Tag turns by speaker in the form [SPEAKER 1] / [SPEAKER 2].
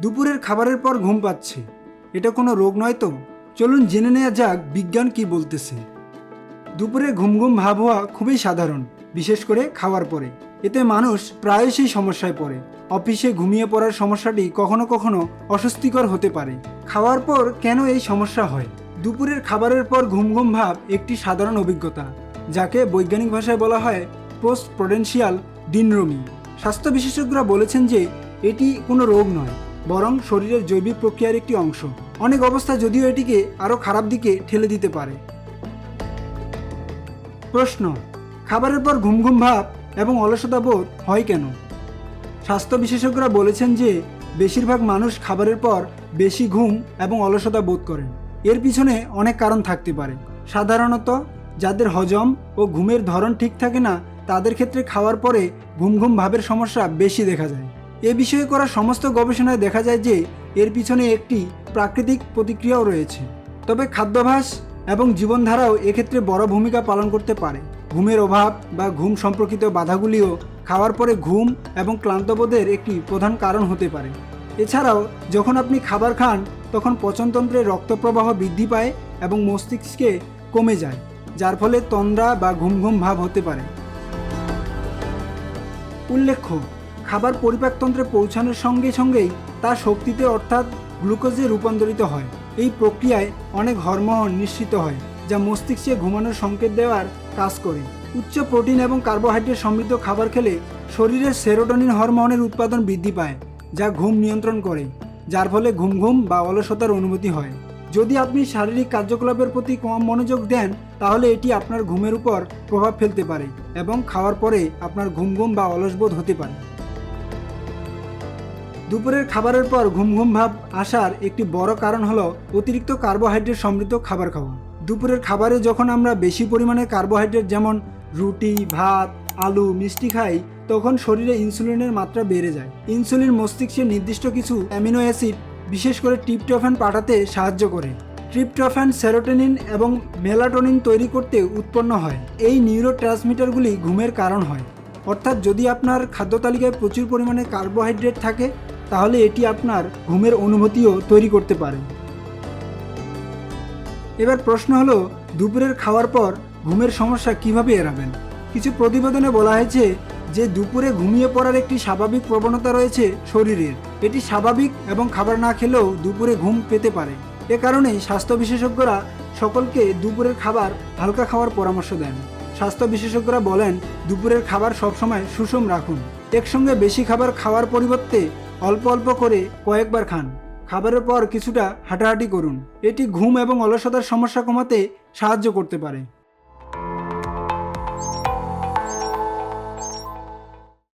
[SPEAKER 1] দুপুরের খাবারের পর ঘুম পাচ্ছে। এটা কোনো রোগ নয় তো? চলুন জেনে নেওয়া যাক বিজ্ঞান কি বলতেছে। দুপুরে ঘুম ঘুম ভাব হওয়া খুবই সাধারণ, বিশেষ করে খাওয়ার পরে। এতে মানুষ প্রায়শই সমস্যায় পড়ে। অফিসে ঘুমিয়ে পড়ার সমস্যাটি কখনো কখনো অস্বস্তিকর হতে পারে। খাওয়ার পর কেন এই সমস্যা হয়? দুপুরের খাবারের পর ঘুম ঘুম ভাব একটি সাধারণ অভিজ্ঞতা, যাকে বৈজ্ঞানিক ভাষায় বলা হয় পোস্ট প্রোডেন্সিয়াল ডিনরোমি। স্বাস্থ্য বিশেষজ্ঞরা বলেছেন যে এটি কোনো রোগ নয়। বরং শরীরের জৈবিক প্রক্রিয়ার একটি অংশ। অনেক অবস্থা যদিও এটিকে আরও খারাপ দিকে ঠেলে দিতে পারে। প্রশ্ন, খাবারের পর ঘুম ঘুম ভাব এবং অলসতা বোধ হয় কেন? স্বাস্থ্য বিশেষজ্ঞরা বলেছেন যে, বেশিরভাগ মানুষ খাবারের পর বেশি ঘুম এবং অলসতা বোধ করেন। এর পিছনে অনেক কারণ থাকতে পারে। সাধারণত, যাদের হজম ও ঘুমের ধরন ঠিক থাকে না, তাদের ক্ষেত্রে খাওয়ার পরে ঘুম ঘুম ভাবের সমস্যা বেশি দেখা যায়। এ বিষয়ে করা সমস্ত গবেষণায় দেখা যায় যে এর পিছনে একটি প্রাকৃতিক প্রতিক্রিয়াও রয়েছে। তবে খাদ্যাভ্যাস এবং জীবনধারাও এক্ষেত্রে বড় ভূমিকা পালন করতে পারে। ঘুমের অভাব বা ঘুম সম্পর্কিত বাধাগুলিও খাওয়ার পরে ঘুম এবং ক্লান্তবোধের একটি প্রধান কারণ হতে পারে। এছাড়াও, যখন আপনি খাবার খান, তখন পচনতন্ত্রে রক্তপ্রবাহ বৃদ্ধি পায় এবং মস্তিষ্কে কমে যায়, যার ফলে তন্দ্রা বা ঘুম ঘুম ভাব হতে পারে। উল্লেখ্য খাবার পরিপাকতন্ত্রে পৌঁছানোর সঙ্গে সঙ্গেই তা শক্তিতে অর্থাৎ গ্লুকোজে রূপান্তরিত হয়। এই প্রক্রিয়ায় অনেক হরমোন নিঃসৃত হয়, যা মস্তিষ্কে ঘুমানোর সংকেত দেওয়ার কাজ করে। উচ্চ প্রোটিন এবং কার্বোহাইড্রেট সমৃদ্ধ খাবার খেলে শরীরের সেরোটোনিন হরমোনের উৎপাদন বৃদ্ধি পায়, যা ঘুম নিয়ন্ত্রণ করে, যার ফলে ঘুম ঘুম বা অলসতার অনুমতি হয়। যদি আপনি শারীরিক কার্যকলাপের প্রতি কম মনোযোগ দেন, তাহলে এটি আপনার ঘুমের উপর প্রভাব ফেলতে পারে এবং খাওয়ার পরে আপনার ঘুম ঘুম বা অলসবোধ হতে পারে। দুপুরের খাবারের পর ঘুম ঘুম ভাব আসার একটি বড় কারণ হলো অতিরিক্ত কার্বোহাইড্রেট সমৃদ্ধ খাবার খাওয়া। দুপুরের খাবারে যখন আমরা বেশি পরিমাণে কার্বোহাইড্রেট যেমন রুটি, ভাত, আলু, মিষ্টি খাই, তখন শরীরে ইনসুলিনের মাত্রা বেড়ে যায়। ইনসুলিন মস্তিষ্কের নির্দিষ্ট কিছু অ্যামিনো অ্যাসিড, বিশেষ করে ট্রিপ্টোফ্যান পাঠাতে সাহায্য করে। ট্রিপ্টোফ্যান সেরোটোনিন এবং মেলাটোনিন তৈরি করতে উৎপন্ন হয়। এই নিউরো ঘুমের কারণ হয়। অর্থাৎ যদি আপনার খাদ্য তালিকায় প্রচুর পরিমাণে কার্বোহাইড্রেট থাকে তাহলে এটি আপনার ঘুমের অনুভূতিও তৈরি করতে পারে। এবার প্রশ্ন হলো, দুপুরের খাওয়ার পর ঘুমের সমস্যা কীভাবে এড়াবেন? কিছু প্রতিবেদনে বলা হয়েছে যে, দুপুরে ঘুমিয়ে পড়ার একটি স্বাভাবিক প্রবণতা রয়েছে শরীরের। এটি স্বাভাবিক এবং খাবার না খেলেও দুপুরে ঘুম পেতে পারে। এ কারণেই স্বাস্থ্য বিশেষজ্ঞরা সকলকে দুপুরের খাবার হালকা খাওয়ার পরামর্শ দেন। স্বাস্থ্য বিশেষজ্ঞরা বলেন, দুপুরের খাবার সবসময় সুষম রাখুন। একসঙ্গে বেশি খাবার খাওয়ার পরিবর্তে অল্প অল্প করে কয়েকবার খান। খাবারের পর কিছুটা হাঁটাহাঁটি করুন। এটি ঘুম এবং অলসতার সমস্যা কমাতে সাহায্য করতে পারে।